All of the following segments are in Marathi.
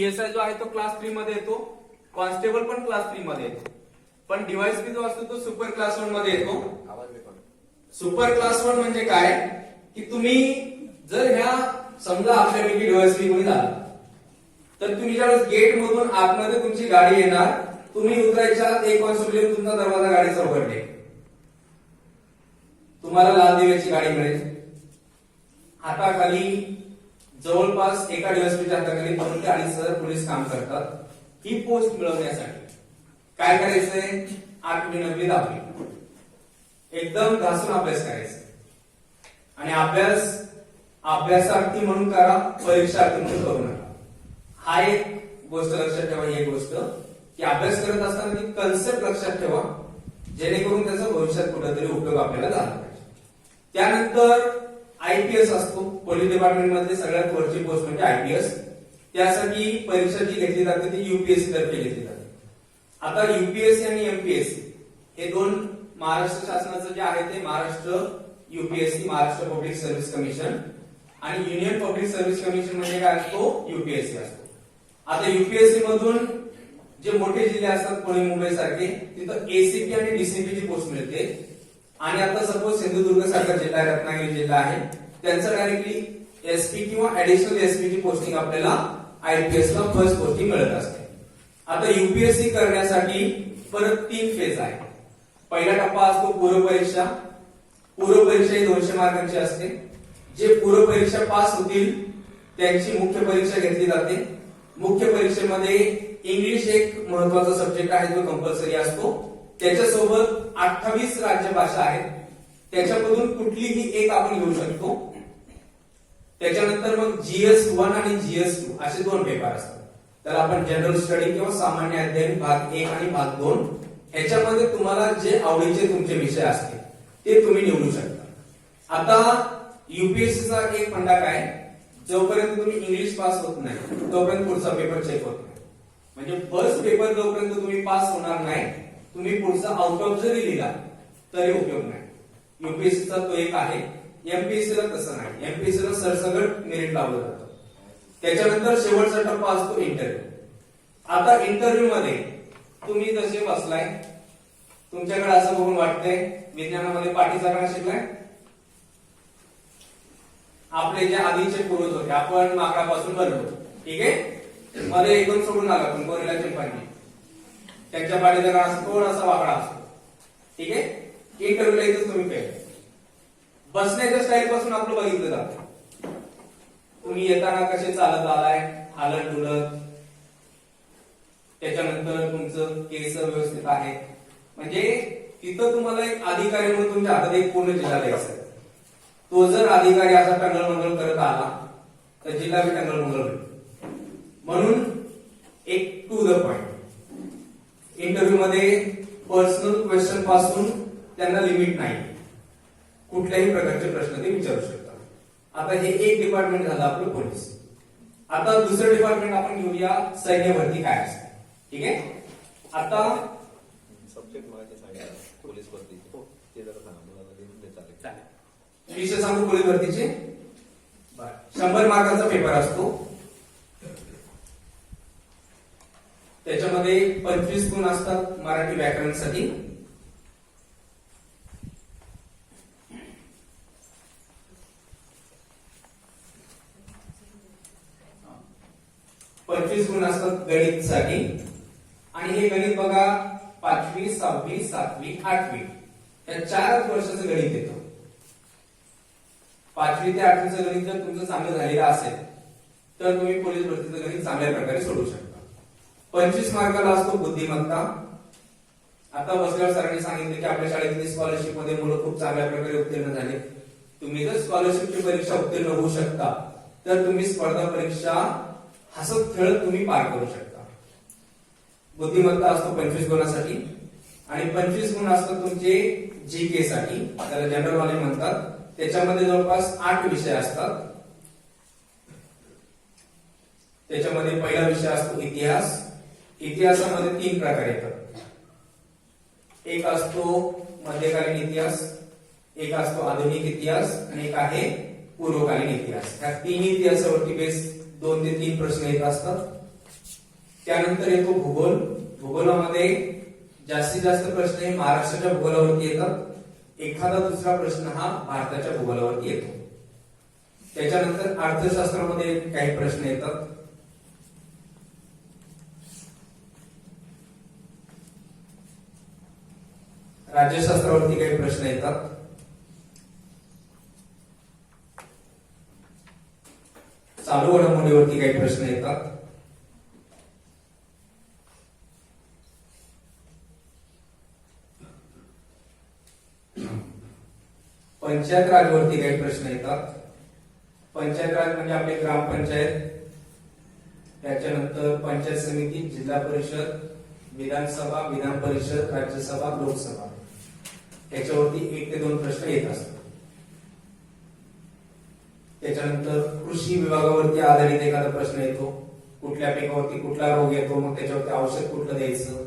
सीएसआय जो आहे तो क्लास थ्री मध्ये येतो. कॉन्स्टेबल पण क्लास थ्री मध्ये येतो. पण डीवायसपी जो असतो तो सुपर क्लास वनमध्ये येतो. सुपर क्लास वन म्हणजे काय? की तुम्ही जर ह्या समजा आपल्यापैकी डीवायसपी कोणी झाला तर तुम्ही ज्यावेळेस गेट मधून आतमध्ये तुमची गाडी येणार तुम्ही उतरायच्या एक कॉन्स्टेबल तुमचा दरवाजा गाडीचा उघडले तुम्हाला लाल दिव्याची गाडी मिळेल. हाताखाली जवळपास एका डीएसपीच्या हाताखाली दोन ते अडीच हजार पोलीस काम करतात. ही पोस्ट मिळवण्यासाठी काय करायचंय? आठवी नववी दाखवी एकदम घासून अभ्यास करायचा. आणि अभ्यास अभ्यासार्थी म्हणून करा परीक्षार्थी म्हणून करू नका. हा एक गोष्ट लक्षात ठेवा ही एक गोष्ट की अभ्यास करत असताना ती कन्सेप्ट लक्षात ठेवा जेणेकरून त्याचा भविष्यात कुठेतरी उपयोग आपल्याला झाला पाहिजे. त्यानंतर आयपीएस असतो. पोलीस डिपार्टमेंटमध्ये सगळ्यात वरची पोस्ट म्हणजे आयपीएस. त्यासाठी परीक्षा जी घेतली जाते ती युपीएससी तर्फे घेतली जाते. आता युपीएससी आणि एमपीएससी हे दोन महाराष्ट्र शासनाचं जे आहे ते Maharashtra UPSC Maharashtra public service commission आणि युनियन पब्लिक सर्व्हिस कमिशन म्हणजे काय असतो? युपीएससी असतो. आता युपीएससी मधून जे मोठे जिल्हे असतात पुणे मुंबई सारखे तिथं एसीपी आणि डीसीपी ची पोस्ट मिळते. आणि आता सपोज सिंधुदुर्ग सारखा जिल्हा आहे, रत्नागिरी जिल्हा आहे त्यांचं डायरेक्टली एसपी किंवा ऍडिशनल एसपीची पोस्टिंग आपल्याला आयपीएस ला फर्स्ट पोस्टिंग मिळत असते. आता युपीएससी करण्यासाठी परत तीन फेज आहे. पहिला टप्पा असतो पूर्व परीक्षा पूर्व परीक्षा ही दोनशे मार्कांची असते. जे पूर्व परीक्षा पास होतील त्यांची मुख्य परीक्षा घेतली जाते. मुख्य परीक्षेमध्ये इंग्लिश एक महत्त्वाचा सब्जेक्ट आहे जो कंपल्सरी असतो. त्याच्यासोबत अठ्ठावीस राज्यभाषा आहेत. त्याच्यामधून कुठलीही एक आपण घेऊ शकतो. त्याच्यानंतर मग जीएस वन आणि जीएस टू असे दोन पेपर असतात. तर आपण जनरल स्टडी किंवा सामान्य अध्ययन भाग एक आणि भाग दोन ह्याच्यामध्ये तुम्हाला जे आवडीचे तुमचे विषय असतील ते तुम्ही निवडू शकता. आता युपीएससीचा एक फंडा काय जोपर्यंत तुम्ही इंग्लिश पास होत नाही तोपर्यंत पुढचा पेपर चेक होत नाही. म्हणजे फर्स्ट पेपर जोपर्यंत तुम्ही पास होणार नाही तुम्ही पुढचा आउट ऑफ जरी लिहिला तरी उपयोग नाही. युपीएससीचा तो एक आहे एमपीएससीला तसं नाही. एमपीएससीला सरसगट मेरिट लावलं जातं. त्याच्यानंतर शेवटचा टप्पा असतो इंटरव्ह्यू आता इंटरव्ह्यू मध्ये तुम्ही जसे बसलाय? तुमच्याकडे असं बघून वाटतंय विज्ञानामध्ये पाठीचा काळ शिकलाय आपले जे आधीचे पूर्वज होते आपण मागापासून बनलो ठीक आहे? मध्ये एकदम सोडून आला पण गोरेला चिंपांनी त्यांच्या पाठीचा काळ असतो असा वाकडा असतो. ठीक आहे? इंटरव्ह्यूला इथं तुम्ही पहिले बसण्याच्या स्टाईल पासून आपलं बघितलं जातं. तुम्ही येताना कसे चालत आलाय हालत डुलत त्याच्यानंतर तुमचं केस व्यवस्थित आहे. म्हणजे तिथं तुम्हाला एक अधिकारी म्हणून तुमच्या हातात एक पूर्ण जिल्हा द्यायचा तो जर अधिकारी असा टंगळ करत आला तर जिल्हा बी टंगळ मंगळ म्हणून एक टू द पॉइंट इंटरव्ह्यू मध्ये पर्सनल क्वेश्चनपासून त्यांना लिमिट नाही. कुठल्याही प्रकारचे प्रश्न ते विचारू शकतात. आता हे एक डिपार्टमेंट झालं आपलं पोलीस आता दुसरं डिपार्टमेंट आपण घेऊया सैन्य भरती काय असते. ठीक आहे? आता सब्जेक्ट पोलीस भरतीचे विषय सांगू पोलीस भरतीचे शंभर मार्कांचा पेपर असतो. त्याच्यामध्ये पंचवीस गुण असतात मराठी व्याकरणासाठी. पंचवीस गुण असतात गणितसाठी. आणि हे गणित बघा पाचवी सहावी सातवी आठवी. या चारच वर्षाचं गणित येतं. पाचवी ते आठवीचं गणित जर तुमचं चांगलं झालेलं असेल तर तुम्ही पोलीस भरतीचं गणित चांगल्या प्रकारे सोडू शकता. पंचवीस मार्काला असतो बुद्धिमत्ता. आता बसल्यावर सरांनी सांगितलं की आपल्या शाळेतील स्कॉलरशिपमध्ये मुलं खूप चांगल्या प्रकारे उत्तीर्ण झाले. तुम्ही जर स्कॉलरशिपची परीक्षा उत्तीर्ण होऊ शकता तर तुम्ही स्पर्धा परीक्षा हसत खेळत तुम्ही पार करू शकता. बुद्धिमत्ता असतो पंचवीस गुणासाठी आणि पंचवीस गुण असतात तुमचे जी के साठी त्याला जनरल नॉलेज म्हणतात. त्याच्यामध्ये जवळपास आठ विषय असतात. त्याच्यामध्ये पहिला विषय असतो इतिहास इतिहासामध्ये तीन प्रकार येतात. एक असतो मध्यकालीन इतिहास एक असतो आधुनिक इतिहास आणि एक आहे पूर्वकालीन इतिहास. या तीन इतिहासावरती बेस दोन ते तीन प्रश्न येत असतात. त्यानंतर येतो भूगोल. भूगोलामध्ये जास्तीत जास्त प्रश्न हे महाराष्ट्राच्या भूगोलावरती येतात. एखादा दुसरा प्रश्न हा भारताच्या भूगोलावरती येतो. त्याच्यानंतर अर्थशास्त्रामध्ये काही प्रश्न येतात. राज्यशास्त्रावरती काही प्रश्न येतात. चालू घडामोडीवरती काही प्रश्न येतात. पंचायत राजवरती काही प्रश्न येतात. पंचायत राज म्हणजे आपले ग्रामपंचायत. त्याच्यानंतर पंचायत समिती जिल्हा परिषद विधानसभा विधान परिषद राज्यसभा लोकसभा. याच्यावरती एक ते दोन प्रश्न येत असतात. त्याच्यानंतर कृषी विभागावरती आधारित एखादा प्रश्न येतो. कुठल्या पिकावरती कुठला रोग येतो मग त्याच्यावरती औषध कुठलं द्यायचं?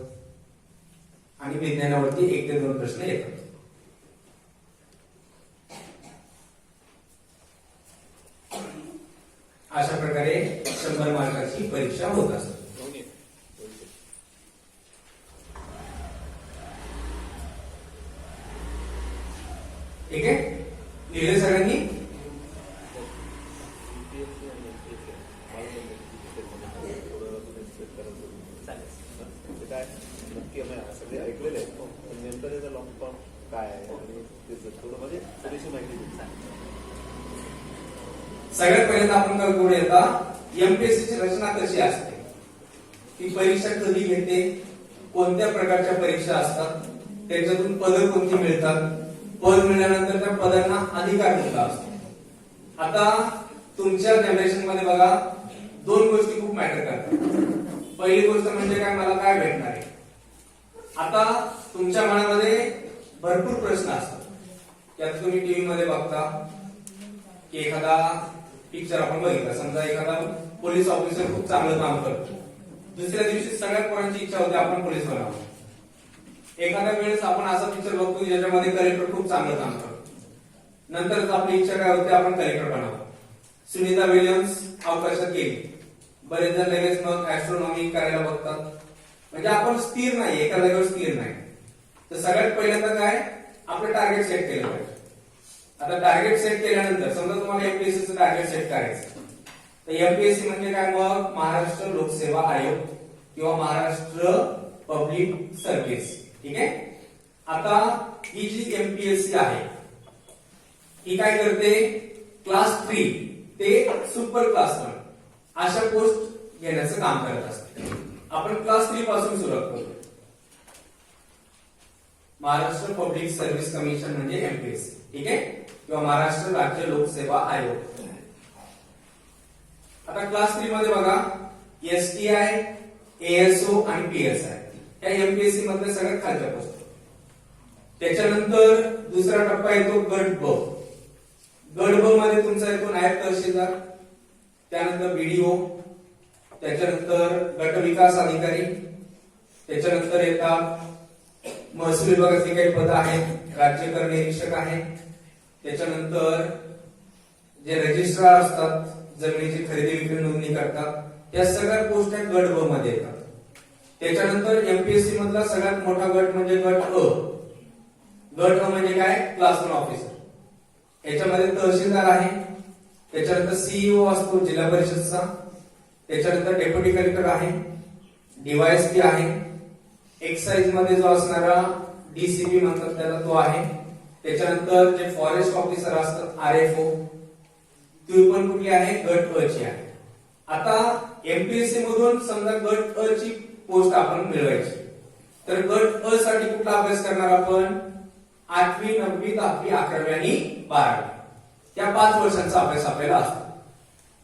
आणि विज्ञानावरती एक ते दोन प्रश्न येतात अशा प्रकारे शंभर मार्काची परीक्षा होत असते दोन्ही दोन्ही. ठीक आहे? लिहिले सगळ्यांनी? पण काय नक्की सगळे ऐकलेले आहेत पण नेमकं लॉंग फॉर्म काय आहे आणि त्याचं थोडं म्हणजे थोडीशी माहिती सगळ्यात पहिल्यांदा आपण काय पुढे येता एमपीएससी ची रचना कशी असते? ती परीक्षा कधी घेते? कोणत्या प्रकारच्या परीक्षा असतात? त्याच्यातून पद कोणती मिळतात? पद मिळाल्यानंतर त्या पदांना अधिकार दिला असतो. आता तुमच्या जनरेशनमध्ये बघा दोन गोष्टी खूप मॅटर करतात. पहिली गोष्ट म्हणजे काय मला काय भेटणार आहे? आता तुमच्या मनामध्ये भरपूर प्रश्न असतात. त्यात तुम्ही टीव्ही मध्ये बघता की एखादा पिक्चर आपण बघितला. समजा एखादा पोलीस ऑफिसर खूप चांगलं काम करतो. दुसऱ्या दिवशी सगळ्या पोरांची इच्छा होते आपण पोलीस बनावं. एखाद्या वेळेस आपण असा पिक्चर बघतो की ज्याच्यामध्ये कॅरेक्टर खूप चांगलं काम करतो. नंतरच आपली इच्छा काय होते आपण कलेक्टर बनावं सुनीता विलियम्स अवकाशात गेली. बरेच जण लगेच मग ऍस्ट्रॉनॉमी करायला बघतात. म्हणजे आपण स्थिर नाही एका जागेवर स्थिर नाही. तर सगळ्यात पहिल्यांदा काय? आपलं टार्गेट सेट केलं पाहिजे. आता टार्गेट सेट केल्यानंतर समजा तुम्हाला एमपीएससीचं टार्गेट सेट करायचं तर एमपीएससी म्हणजे काय मग? महाराष्ट्र लोकसेवा आयोग किंवा महाराष्ट्र पब्लिक सर्व्हिस ठीक आहे? आता ही जी एमपीएससी आहे ही काय करते? क्लास थ्री ते सुपर क्लास वन अशा पोस्ट घेण्याचं काम करत असते. आपण क्लास थ्री पासून सुरुवात करू. महाराष्ट्र पब्लिक सर्व्हिस कमिशन म्हणजे एमपीएससी ठीक आहे? किंवा महाराष्ट्र राज्य लोकसेवा आयोग. आता क्लास थ्री मध्ये बघा एसटीआय एएसओ आणि पीएसआय त्या एमपीएससी मधल्या सगळ्यात खालच्या पोस्ट त्याच्यानंतर दुसरा टप्पा येतो गट ब. गट ब मध्ये तुमचा येतो नायब तहसीलदार त्यानंतर बीडीओ त्याच्यानंतर गट विकास अधिकारी त्याच्यानंतर येतात महसूल विभागाचे काही पद आहेत राज्यकर निरीक्षक आहे त्याच्यानंतर जे रजिस्ट्रार असतात जमिनीची खरेदी विक्री नोंदणी करतात त्या सगळ्या पोस्ट आहेत गट ब मध्ये येतात. त्याच्यानंतर एमपीएससी मधला सगळ्यात मोठा गट म्हणजे गट अ. गट अ म्हणजे काय? क्लास वन ऑफिसर याच्यामध्ये तहसीलदार आहे. त्याच्यानंतर सीईओ असतो जिल्हा परिषदचा. त्याच्यानंतर डेप्युटी कलेक्टर आहे. डीवायएसपी आहे. एक्साइजमध्ये जो असणारा डीसीपी म्हणतात त्याला तो आहे. त्याच्यानंतर जे फॉरेस्ट ऑफिसर असतात आर एफ ओ ती पण कुठली आहे? गट अ ची आहे. आता एमपीएससी मधून समजा गट अ ची पोस्ट आपण मिळवायची. तर गट अ साठी कुठला अभ्यास करणार आपण? आठवी नववी दहावी अकरावी आणि बारावी. त्या पाच वर्षांचा अभ्यास आपल्याला असतो.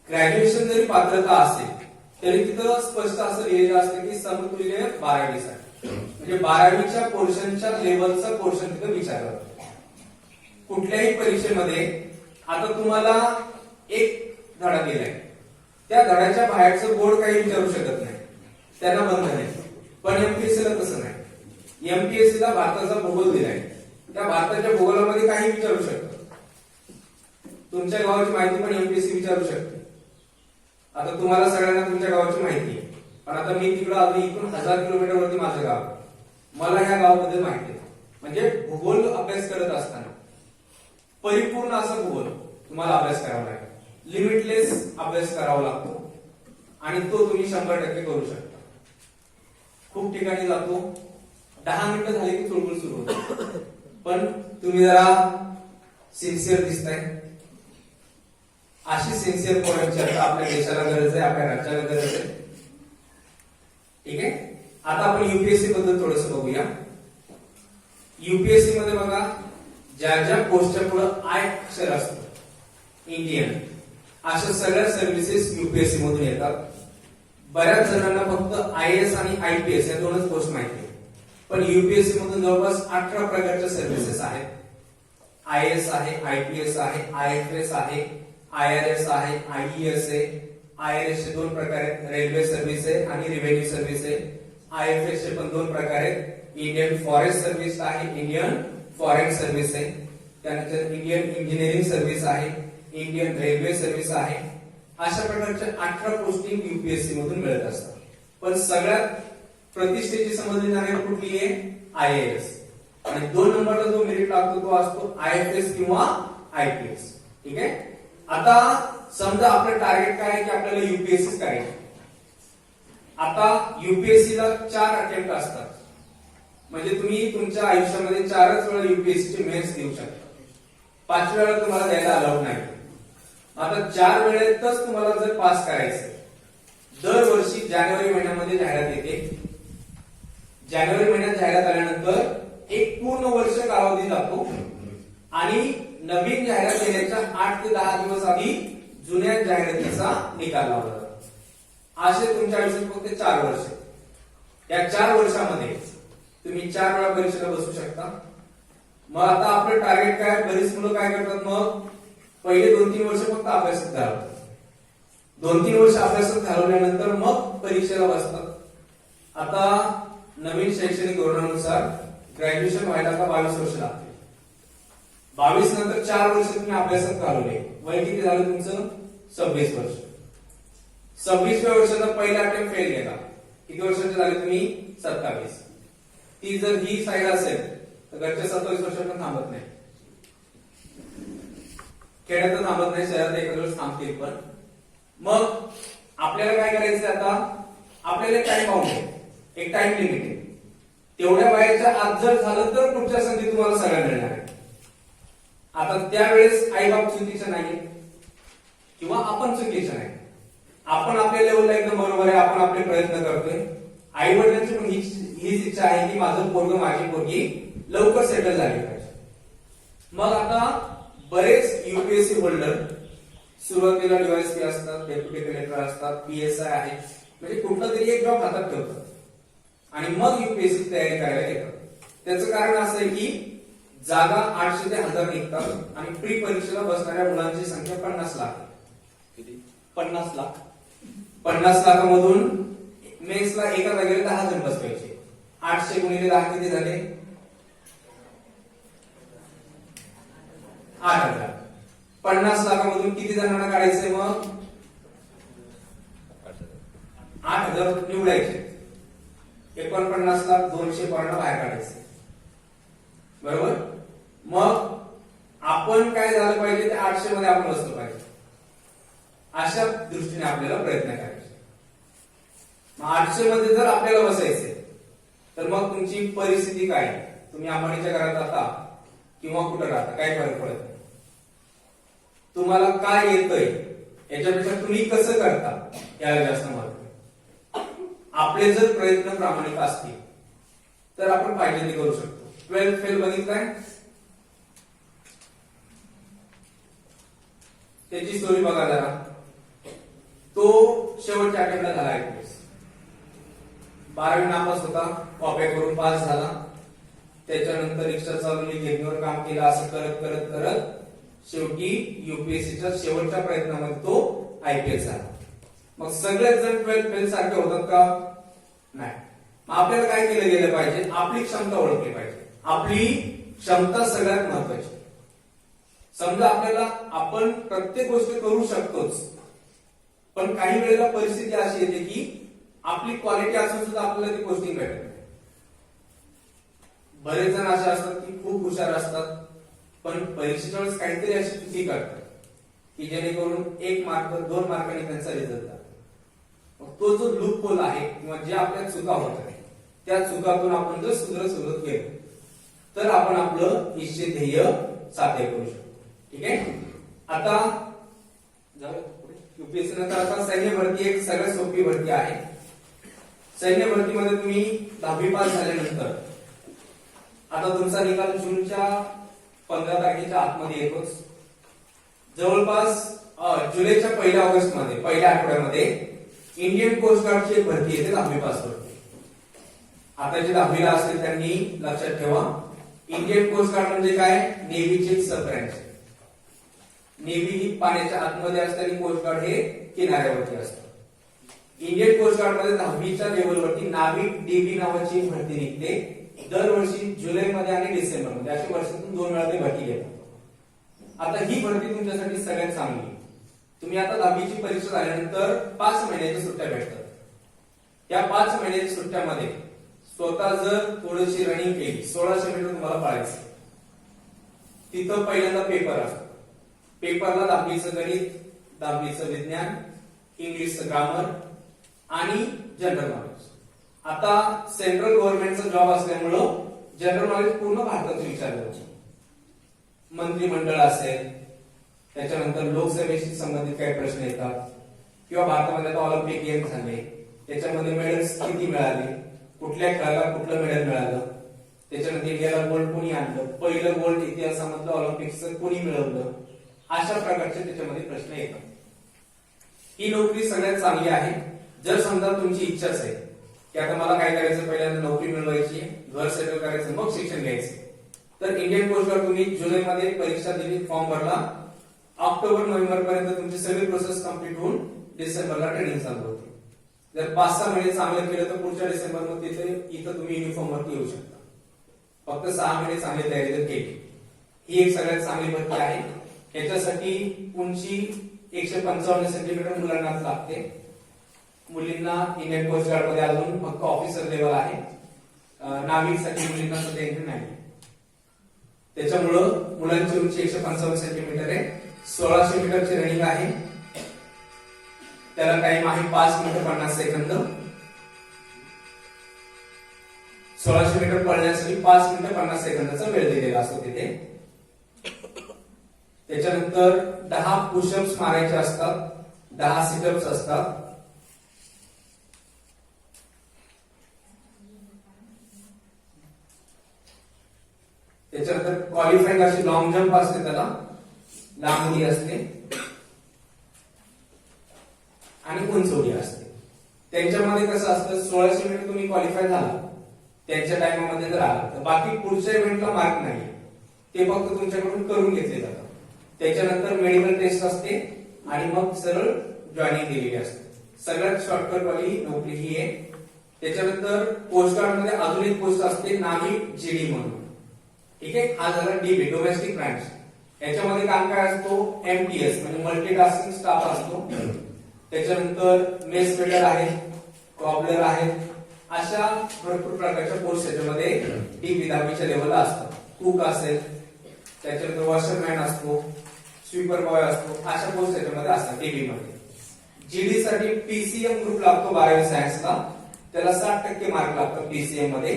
ग्रॅज्युएशन जरी पात्रता असेल तरी तिथं स्पष्ट असं लिहिलेलं असतं की समतुल्य बारावीसाठी. म्हणजे बारावीच्या पोर्शनच्या लेवलचं पोर्शन तिथं विचारलं कुठल्याही परीक्षेमध्ये आता तुम्हाला एक धडा दिलाय. त्या धड्याच्या बाहेरचं बोर्ड काही विचारू शकत नाही. त्यांना बंधन आहे पण एमपीएससीला तसं नाही. एमपीएससीला भारताचा भूगोल दिलाय त्या भारताच्या भूगोलामध्ये काही विचारू शकतं तुमच्या गावाची माहिती पण एमपीएससी विचारू शकते आता तुम्हाला सगळ्यांना तुमच्या गावाची माहिती आहे. पण आता मी तिकडं आलो इकडून हजार किलोमीटर वरती माझं गाव मला ह्या गावाबद्दल माहिती आहे. म्हणजे भूगोल अभ्यास करत असताना परिपूर्ण असा भूगोल तुम्हाला अभ्यास करावा लागेल. लिमिटलेस अभ्यास करावा लागतो. आणि तो तुम्ही शंभर टक्के करू शकता. खूप ठिकाणी जातो. दहा मिनिटं झाली की चुळबुळ सुरू होते. पण तुम्ही जरा सिन्सिअर दिसताय. अशी सिन्सिअर पोरांची आता आपल्या देशाला गरज आहे आपल्या राज्याला गरज आहे. ठीक आहे? आता आपण युपीएससी बद्दल थोडस बघूया. युपीएससी मध्ये बघा ज्या ज्या पोस्टच्या पुढे आय अक्षर असतं इंडियन अशा सगळ्या सर्व्हिसेस युपीएससी मधून येतात. बऱ्याच जणांना फक्त आय एस आणि आय पी एस या दोनच पोस्ट माहिती आहे. पण युपीएससी मधून जवळपास अठरा प्रकारच्या सर्व्हिसेस आहेत. आय एस आहे आय पी एस आहे आय एफ एस आहे आय आर एस आहे आय एस आहे आय आर एस चे दोन प्रकार आहेत. रेल्वे सर्व्हिस आहे आणि रेव्हेन्यू सर्व्हिस आहे. आय एफ एस चे पण दोन प्रकार आहेत. इंडियन फॉरेस्ट सर्व्हिस आहे इंडियन फॉरेन सर्व्हिस आहे. त्यानंतर इंडियन इंजिनिअरिंग सर्व्हिस आहे इंडियन रेल्वे सर्व्हिस आहे अशा प्रकारच्या अठरा पोस्टिंग युपीएससी मधून मिळत असतात. पण सगळ्यात प्रतिष्ठेची समजली जाणारी कुठली? आहे आय एस आणि दोन नंबरला जो मेरिट लागतो तो असतो आय एफ एस किंवा आय पी एस ठीक आहे? आता समजा आपलं टार्गेट काय आहे की आपल्याला युपीएससी काय आता युपीएससीला चार अटेम्प्ट असतात. म्हणजे तुम्ही तुमच्या आयुष्यामध्ये चारच वेळा युपीएससीचे मेन्स देऊ शकता. पाच वेळा तुम्हाला द्यायला अलाउड नाही. आता चार वेळेतच तुम्हाला जर पास करायचं दरवर्षी जानेवारी महिन्यामध्ये जाहिरात येते. जानेवारी महिन्यात जाहिरात आल्यानंतर एक पूर्ण वर्ष कालावधी जातो आणि नवीन जाहिरात येण्याच्या आठ ते दहा दिवस आधी जुन्या जाहिरातीचा निकाल लावला जातो. असे तुमच्या आयुष्यात फक्त चार वर्ष या चार वर्षामध्ये तुम्ही चार वेळा परीक्षेला बसू शकता. मग आता आपलं टार्गेट काय? बरीच मुलं काय करतात मग? पहिले दोन तीन वर्ष फक्त अभ्यासात घालवतात. दोन तीन वर्ष अभ्यासात घालवल्यानंतर मग परीक्षेला बसतात. आता नवीन शैक्षणिक धोरणानुसार ग्रॅज्युएशन व्हायला आता बावीस वर्ष लागते बावीस नंतर चार वर्ष तुम्ही अभ्यासात घालवले. वय किती झालं तुमचं? सव्वीस वर्ष. सव्वीसव्या वर्षाचा पहिला अटेम्प्ट फेल गेला किती वर्षाचे झाले तुम्ही? सत्तावीस. ती जर ही साईड असेल तर घरच्या सत्तावीस वर्ष पण थांबत नाही. खेड्यात तर थांबत नाही शहरात एखाद्या थांबतील पण मग आपल्याला काय करायचं आता? आपल्याला टाइम बाउंड एक टाइम लिमिट आहे. तेवढ्या वयाच्या आत जर झालं तर पुढच्या संधी तुम्हाला सगळ्या मिळणार आहे. आता त्यावेळेस आई बाप चुकीचं नाही किंवा आपण चुकीचं नाही आपण आपल्या लेवलला एकदम बरोबर आहे आपण आपले प्रयत्न करतोय. आई वडिलांची पण हीच हीच इच्छा आहे की माझं पोरग माझी पोरगी लवकर सेटल झाली पाहिजे. मग आता बरेच युपीएससी होल्डर सुरुवातीला डीवायसपी असतात डेप्युटी कलेक्टर असतात पीएसआय आहे. म्हणजे कुठलं तरी एक जॉब हातात ठेवतात. आणि मग युपीएससी तयारी करायला येतात. त्याचं कारण असं आहे की जागा आठशे ते हजार निघतात आणि प्री परीक्षेला बसणाऱ्या मुलांची संख्या पन्नास लाख. किती? पन्नास लाख. पन्नास लाखामधून मेन्सला एका जागेला दहा जण बसवायचे. आठशे गुणिले दहा किती झाले? आठ हजार. पन्नास लाखामधून किती जणांना काढायचंय मग? आठ हजार. निवडायचे. एकोणपन्नास लाख दोनशे पोरांना बाहेर काढायचे. बरोबर? मग आपण काय झालं पाहिजे ते आठशे मध्ये आपण बसलो पाहिजे. अशा दृष्टीने आपल्याला प्रयत्न करायचे. मग आठशे मध्ये जर आपल्याला बसायचे तर मग तुमची परिस्थिती काय? तुम्ही अंबानीच्या घरात राहता किंवा कुठं राहता? काय फरक पडत? नाही. तुम्हाला काय येतंय? याच्यापेक्षा तुम्ही कसं करता? याला जास्त महत्त्व आपले जर प्रयत्न प्रामाणिक असतील तर आपण पाहिजे ते करू शकतो. ट्वेल्थ फेल बघितलाय त्याची स्टोरी बघा जरा. तो शेवटच्या अटेम्प्टला झाला ऐकलीस बारावी नापास होता कॉप्या करून पास झाला. त्याच्यानंतर रिक्षा चालवली घेतण्यावर काम केलं असं करत करत करत शेवटी युपीएससीच्या शेवटच्या प्रयत्नामध्ये तो आयपीएस झाला. मग सगळेच जण ट्वेल्थ फेल सारखे होतात का? नाही. आपल्याला काय केलं गेलं पाहिजे? आपली क्षमता ओळखली पाहिजे. आपली क्षमता सगळ्यात महत्वाची समजा आपल्याला आपण प्रत्येक गोष्ट करू शकतोच पण काही वेळेला परिस्थिती अशी येते की आपली क्वालिटी असून सुद्धा आपल्याला ती पोस्टिंग भेटत बरेच जण असे असतात की खूप हुशार असतात पण परीक्षेच्या वेळेस काहीतरी अशी चुकी करतात की जेणेकरून एक मार्क दोन मार्काने त्यांचा रिझल्ट जातो मग तो जो लूप पोल आहे किंवा जे आपल्या चुका होत आहे त्या चुकातून आपण जर सुधर सुधरत गेलो तर आपण आपलं निश्चित ध्येय साध्य करू शकतो. ठीक आहे? आता युपीएससी नंतर आता सैन्य भरती एक सगळ्यात सोपी भरती आहे. सैन्य भरतीमध्ये तुम्ही दहावी पास झाल्यानंतर आता तुमचा निकाल जूनच्या पंधरा तारखेच्या आतमध्ये येतोच. जवळपास जुलैच्या पहिल्या ऑगस्टमध्ये पहिल्या आठवड्यामध्ये इंडियन कोस्ट गार्डची एक भरती येते दहावी पास भरती आता जे दहावीला असतील त्यांनी लक्षात ठेवा. इंडियन कोस्ट गार्ड म्हणजे काय? नेव्हीची सब ब्रँच नेव्ही ही पाण्याच्या आतमध्ये असते आणि कोस्ट गार्ड हे किनाऱ्यावरती असतं. इंडियन कोस्ट गार्डमध्ये दहावीच्या लेवलवरती नाविक डीबी नावाची भरती निघते. दरवर्षी जुलैमध्ये आणि डिसेंबरमध्ये अशा वर्षातून दोन वेळा ते भरती घेतात. आता ही भरती तुमच्यासाठी सगळ्यात चांगली. आहे. तुम्ही आता दहावीची परीक्षा झाल्यानंतर पाच महिन्याच्या सुट्ट्या भेटतात. त्या पाच महिन्याच्या सुट्ट्यामध्ये स्वतः जर थोडीशी रनिंग केली सोळाशे मीटर तुम्हाला पाळायचं तिथं पहिल्यांदा पेपर असतो. पेपरला दहावीचं गणित दहावीचं विज्ञान इंग्लिशचं ग्रामर आणि जनरल नॉलेज. आता सेंट्रल गव्हर्नमेंटचा जॉब असल्यामुळं जनरल नॉलेज पूर्ण भारतात विचारलं जातं. मंत्रिमंडळ असेल त्याच्यानंतर लोकसभेशी संबंधित काही प्रश्न येतात किंवा भारतामध्ये आता ऑलिम्पिक गेम झाले त्याच्यामध्ये मेडल्स किती मिळाले कुठल्या खेळाला कुठलं मेडल मिळालं त्याच्यानंतर इंडियाला गोल्ड कोणी आणलं पहिलं गोल्ड इतिहासामधलं ऑलिम्पिक्सचं कोणी मिळवलं अशा प्रकारचे त्याच्यामध्ये प्रश्न येतात. ही नोकरी सगळ्यात चांगली आहे. जर समजा तुमची इच्छाच आहे की आता मला काय करायचं? पहिल्यांदा नोकरी मिळवायची घर सेटल करायचं मग शिक्षण घ्यायचं. तर इंडियन पोस्टवर तुम्ही तुम्ही जुलैमध्ये परीक्षा दिली फॉर्म भरला. ऑक्टोबर नोव्हेंबर पर्यंत तुमची सगळी प्रोसेस कंप्लीट होऊन डिसेंबरला ट्रेनिंग चालू होते. जर पाच सहा महिने चांगलं केलं तर पुढच्या डिसेंबरमध्ये तिथे इथं तुम्ही युनिफॉर्म वरती येऊ शकता. फक्त सहा महिने चांगली तयारी जर केली. ही एक सगळ्यात चांगली भरती आहे. याच्यासाठी उंची एकशे पंचावन्न सेंटीमीटर मुलांनाच लागते. मुलींना इंडियन कोस्ट गार्डमध्ये अजून फक्त ऑफिसर लेवल आहे. नाविकसाठी मुलींना सध्या एंट्री नाही. त्याच्यामुळं मुलांची उंची एकशे पंचावन्न सेंटीमीटर आहे. सोळाशे मीटरची रनिंग आहे. त्याला टाइम आहे पाच मिनिट पन्नास सेकंद सोळाशे मीटर पळण्यासाठी पाच मिनिट पन्नास सेकंदाचा वेळ दिलेला असतो तिथे. त्याच्यानंतर दहा पुशअप्स मारायचे असतात. दहा सिटअप्स असतात. त्याच्यानंतर क्वालिफाईंग अशी लॉंग जम्प असते त्याला. लांब उडी असते. आणि उंच उडी असते. त्यांच्यामध्ये कसं असतं सोळाशे मिनिट तुम्ही क्वालिफाय झाला त्यांच्या टायमामध्ये जर आला तर बाकी पुढच्या इव्हेंटला मार्क नाही ते फक्त तुमच्याकडून करून घेतले जातात. त्याच्यानंतर मेडिकल टेस्ट असते आणि मग सरळ जॉईनिंग दिलेली असते. सगळ्यात शॉर्टकट वाली नोकरी ही आहे. त्याच्यानंतर पोस्ट गार्डमध्ये अजून एक पोस्ट असते नाविक जीडी म्हणून. ठीक आहे हा झाला डीबी डोमेस्टिक ब्रांच याच्यामध्ये काम काय असतो? एमटीएस म्हणजे मल्टीटास्किंग स्टाफ असतो. त्याच्यानंतर मेस फिल्डर आहे कॉबलर आहेत अशा भरपूर प्रकारच्या पोस्ट याच्यामध्ये डीबी दहावीच्या लेवलला असतात. कुक असेल त्याच्यानंतर वॉशरमॅन असतो स्वीपर बॉय असतो अशा पोस्ट याच्यामध्ये असतात डीबी मध्ये. जीडी साठी पीसीएम ग्रुप लागतो बारावी सायन्सला त्याला साठ टक्के मार्क लागतात पीसीएममध्ये.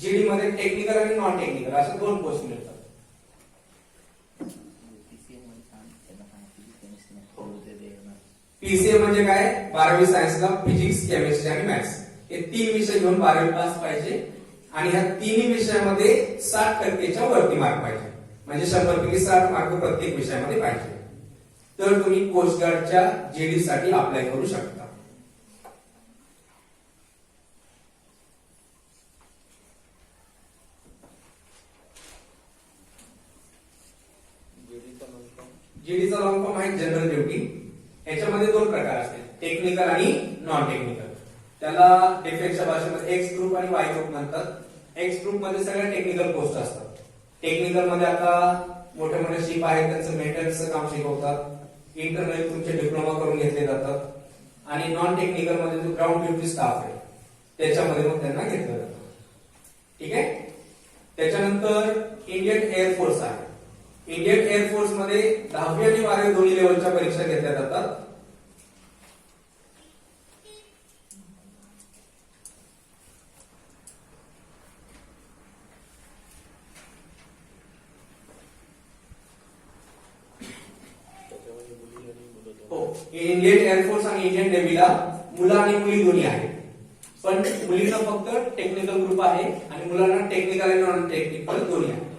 जीडी मध्ये टेक्निकल आणि नॉन टेक्निकल अशा दोन पोस्ट मिळतात. पीसीएम म्हणजे काय? बारावी सायन्सला फिजिक्स केमिस्ट्री आणि मॅथ्स हे तीन विषय घेऊन बारावी पास पाहिजे. आणि ह्या तिन्ही विषयामध्ये साठ टक्केच्या वरती मार्क पाहिजे. म्हणजे शंभर पैकी साठ मार्क प्रत्येक विषयामध्ये पाहिजे. तर तुम्ही कोस्ट गार्डच्या जीडी साठी अप्लाय करू शकता जेडीचा नंतर जीडीचा लॉंग फॉर्म आहे जनरल ड्युटी याच्यामध्ये दोन प्रकार असते. टेक्निकल आणि नॉन टेक्निकल त्याला डिफेक्सच्या भाषेमध्ये एक्स ग्रुप आणि वाय ग्रुप म्हणतात. एक्स ग्रुपमध्ये सगळ्या टेक्निकल पोस्ट असतात. टेक्निकलमध्ये आता मोठे मोठे शिप आहेत त्यांचं मेंटेनन्सचं काम शिकवतात. इंटरनल तुमचे डिप्लोमा करून घेतले जातात. आणि नॉन टेक्निकलमध्ये जो ग्राउंड ड्युटी स्टाफ आहे त्याच्यामध्ये मग त्यांना घेतलं जातं. ठीक आहे? त्याच्यानंतर इंडियन एअरफोर्स आहे. इंडियन एअरफोर्समध्ये दहावी आणि बारावी दोन्ही लेवलच्या परीक्षा घेतल्या जातात. हो इंडियन एअरफोर्स आणि इंडियन नेव्हीला मुलं आणि मुली दोन्ही आहेत. पण मुलींना फक्त टेक्निकल ग्रुप आहे आणि मुलांना टेक्निकल आणि नॉन टेक्निकल दोन्ही आहे